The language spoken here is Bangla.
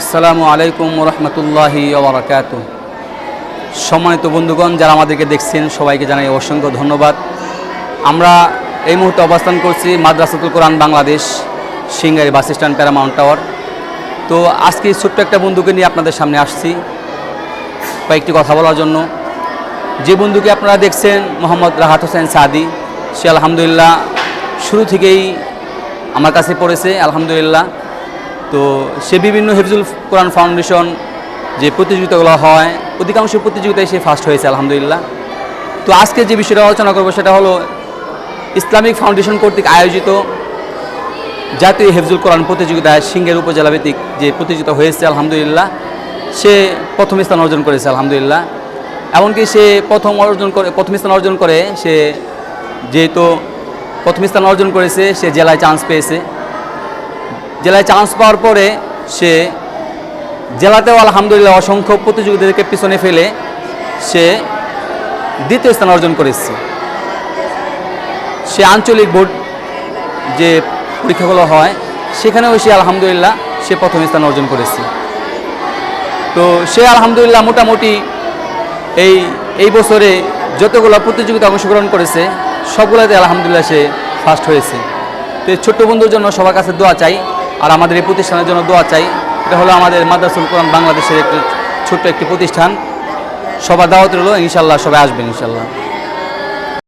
আসসালামু আলাইকুম রহমতুল্লাহি ওবরাকাত। সম্মানিত বন্ধুগণ, যারা আমাদেরকে দেখছেন, সবাইকে জানাই অসংখ্য ধন্যবাদ। আমরা এই মুহূর্তে অবস্থান করছি মাদ্রাসাতুল কোরআন Bangladesh, Singari bus stand, Paramount Tower. তো আজকে ছোট্ট একটা বন্ধুকে নিয়ে আপনাদের সামনে আসছি কয়েকটি কথা বলার জন্য। যে বন্ধুকে আপনারা দেখছেন, মোহাম্মদ রাহাত হোসেন সাদি, সে আলহামদুলিল্লাহ শুরু থেকেই আমার কাছে পড়েছে, আলহামদুলিল্লাহ। তো সে বিভিন্ন হেফজুল কোরআন ফাউন্ডেশন যে প্রতিযোগিতাগুলো হয়, অধিকাংশ প্রতিযোগিতায় সে ফার্স্ট হয়েছে, আলহামদুলিল্লাহ। তো আজকে যে বিষয়টা আলোচনা করব সেটা হলো ইসলামিক ফাউন্ডেশন কর্তৃক আয়োজিত জাতীয় হেফজুল কোরআন প্রতিযোগিতায় সিঙ্গের উপজেলা ভিত্তিক যে প্রতিযোগিতা হয়েছে, আলহামদুলিল্লাহ, সে প্রথম স্থান অর্জন করেছে, আলহামদুলিল্লাহ। এমনকি সে প্রথম অর্জন করে, প্রথম স্থান অর্জন করে সে যেহেতু প্রথম স্থান অর্জন করেছে, সে জেলায় চান্স পেয়েছে। জেলায় চান্স পাওয়ার পরে সে জেলাতেও আলহামদুলিল্লাহ অসংখ্য প্রতিযোগিতাদেরকে পিছনে ফেলে সে দ্বিতীয় স্থান অর্জন করেছে। সে আঞ্চলিক বোর্ড যে পরীক্ষাগুলো হয়, সেখানেও সে আলহামদুলিল্লাহ সে প্রথম স্থান অর্জন করেছে। তো সে আলহামদুলিল্লাহ মোটামুটি এই এই বছরে যতগুলো প্রতিযোগিতা অংশগ্রহণ করেছে, সবগুলোতে আলহামদুলিল্লাহ সে ফার্স্ট হয়েছে। তো ছোট্ট বন্ধুর জন্য সবার কাছে দোয়া চাই আর আমাদের এই প্রতিষ্ঠানের জন্য দোয়া চাই। এটা হলো আমাদের মাদ্রাসুল কোরআন বাংলাদেশের একটি ছোট্ট একটি প্রতিষ্ঠান। সবার দাওয়াত রইল, ইনশাল্লাহ সবাই আসবেন, ইনশাল্লাহ।